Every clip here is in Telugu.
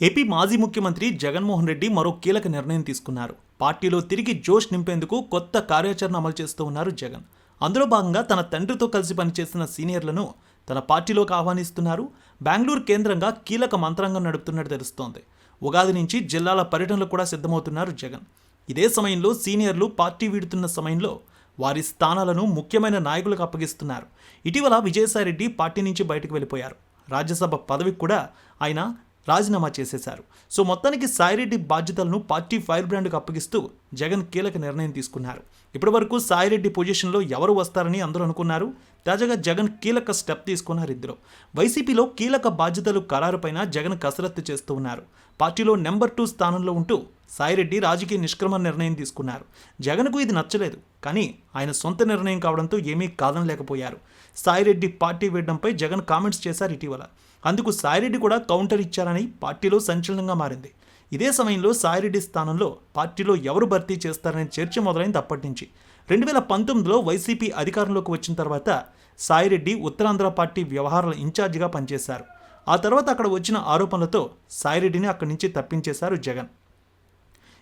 ఏపీ మాజీ ముఖ్యమంత్రి జగన్మోహన్ రెడ్డి మరో కీలక నిర్ణయం తీసుకున్నారు. పార్టీలో తిరిగి జోష్ నింపేందుకు కొత్త కార్యాచరణ అమలు చేస్తూ ఉన్నారు జగన్. అందులో భాగంగా తన తండ్రితో కలిసి పనిచేసిన సీనియర్లను తన పార్టీలోకి ఆహ్వానిస్తున్నారు. బెంగళూరు కేంద్రంగా కీలక మంత్రాంగం నడుపుతున్నట్టు తెలుస్తోంది. ఉగాది నుంచి జిల్లాల పర్యటనలు కూడా సిద్ధమవుతున్నారు జగన్. ఇదే సమయంలో సీనియర్లు పార్టీ వీడుతున్న సమయంలో వారి స్థానాలను ముఖ్యమైన నాయకులకు అప్పగిస్తున్నారు. ఇటీవల విజయసాయిరెడ్డి పార్టీ నుంచి బయటకు వెళ్ళిపోయారు. రాజ్యసభ పదవికి కూడా ఆయన రాజీనామా చేసేశారు. సో మొత్తానికి సాయిరెడ్డి బాధ్యతలను పార్టీ ఫైర్ బ్రాండ్కు అప్పగిస్తూ జగన్ కీలక నిర్ణయం తీసుకున్నారు. ఇప్పటి వరకు సాయిరెడ్డి పొజిషన్లో ఎవరు వస్తారని అందరూ అనుకున్నారు. తాజాగా జగన్ కీలక స్టెప్ తీసుకున్నారు ఇద్దరు. వైసీపీలో కీలక బాధ్యతలు ఖరారుపైన జగన్ కసరత్తు చేస్తూ ఉన్నారు. పార్టీలో నెంబర్ టూ స్థానంలో ఉంటూ సాయిరెడ్డి రాజకీయ నిష్క్రమణ నిర్ణయం తీసుకున్నారు. జగన్కు ఇది నచ్చలేదు కానీ ఆయన సొంత నిర్ణయం కావడంతో ఏమీ కాదనలేకపోయారు. సాయిరెడ్డి పార్టీ వేయడంపై జగన్ కామెంట్స్ చేశారు ఇటీవల. అందుకు సాయిరెడ్డి కూడా కౌంటర్ ఇచ్చారని పార్టీలో సంచలనంగా మారింది. ఇదే సమయంలో సాయిరెడ్డి స్థానంలో పార్టీలో ఎవరు భర్తీ చేస్తారనే చర్చ మొదలైంది అప్పటి నుంచి. రెండు వేల పంతొమ్మిదిలో వైసీపీ అధికారంలోకి వచ్చిన తర్వాత సాయిరెడ్డి ఉత్తరాంధ్ర పార్టీ వ్యవహారాల ఇన్ఛార్జిగా పనిచేశారు. ఆ తర్వాత అక్కడ వచ్చిన ఆరోపణలతో సాయిరెడ్డిని అక్కడి నుంచి తప్పించేశారు జగన్.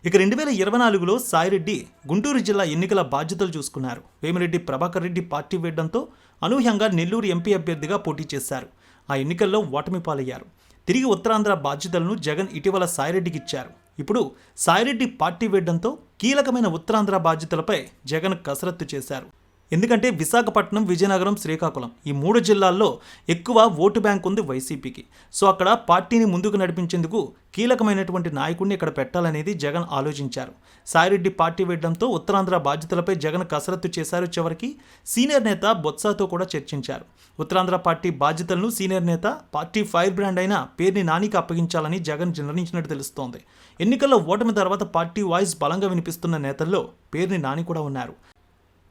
ఇక రెండు వేల ఇరవై నాలుగులో సాయిరెడ్డి గుంటూరు జిల్లా ఎన్నికల బాధ్యతలు చూసుకున్నారు. వేమిరెడ్డి ప్రభాకర్ రెడ్డి పార్టీ వేయడంతో అనూహ్యంగా నెల్లూరు ఎంపీ అభ్యర్థిగా పోటీ చేశారు. ఆ ఎన్నికల్లో ఓటమి పాలయ్యారు. తిరిగి ఉత్తరాంధ్ర బాధ్యతలను జగన్ ఇటీవల సాయిరెడ్డికి ఇచ్చారు. ఇప్పుడు సాయిరెడ్డి పార్టీ వేయడంతో కీలకమైన ఉత్తరాంధ్ర బాధ్యతలపై జగన్ కసరత్తు చేశారు. ఎందుకంటే విశాఖపట్నం విజయనగరం శ్రీకాకుళం ఈ మూడు జిల్లాల్లో ఎక్కువ ఓటు బ్యాంక్ ఉంది వైసీపీకి. సో అక్కడ పార్టీని ముందుకు నడిపించేందుకు కీలకమైనటువంటి నాయకుడిని ఇక్కడ పెట్టాలనేది జగన్ ఆలోచించారు. సాయిరెడ్డి పార్టీ వేయడంతో ఉత్తరాంధ్ర బాధ్యతలపై జగన్ కసరత్తు చేశారు చివరికి సీనియర్ నేత బొత్సాతో కూడా చర్చించారు. ఉత్తరాంధ్ర పార్టీ బాధ్యతలను సీనియర్ నేత పార్టీ ఫైర్ బ్రాండ్ అయిన పేరుని నానికి అప్పగించాలని జగన్ నిర్ణయించినట్టు తెలుస్తోంది. ఎన్నికల్లో ఓటమి తర్వాత పార్టీ వాయిస్ బలంగా వినిపిస్తున్న నేతల్లో పేరుని నాని కూడా ఉన్నారు.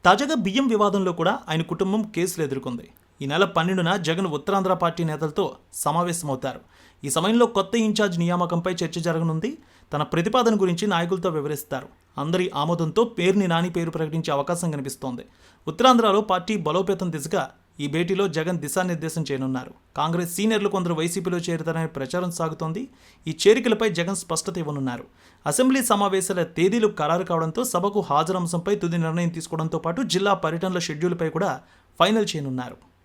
తాజాగా బియ్యం వివాదంలో కూడా ఆయన కుటుంబం కేసులు ఎదుర్కొంది. ఈ నెల పన్నెండున జగన్ ఉత్తరాంధ్ర పార్టీ నేతలతో సమావేశమవుతారు. ఈ సమయంలో కొత్త ఇన్ఛార్జ్ నియామకంపై చర్చ జరగనుంది. తన ప్రతిపాదన గురించి నాయకులతో వివరిస్తారు. అందరి ఆమోదంతో పేరుని నాని పేరు ప్రకటించే అవకాశం కనిపిస్తోంది. ఉత్తరాంధ్రలో పార్టీ బలోపేతం దిశగా ఈ భేటీలో జగన్ దిశానిర్దేశం చేయనున్నారు. కాంగ్రెస్ సీనియర్లు కొందరు వైసీపీలో చేరుతారనే ప్రచారం సాగుతోంది. ఈ చేరికలపై జగన్ స్పష్టత ఇవ్వనున్నారు. అసెంబ్లీ సమావేశాల తేదీలు ఖరారు కావడంతో సభకు హాజరు అంశంపై తుది నిర్ణయం తీసుకోవడంతో పాటు జిల్లా పర్యటనల షెడ్యూల్పై కూడా ఫైనల్ చేయనున్నారు.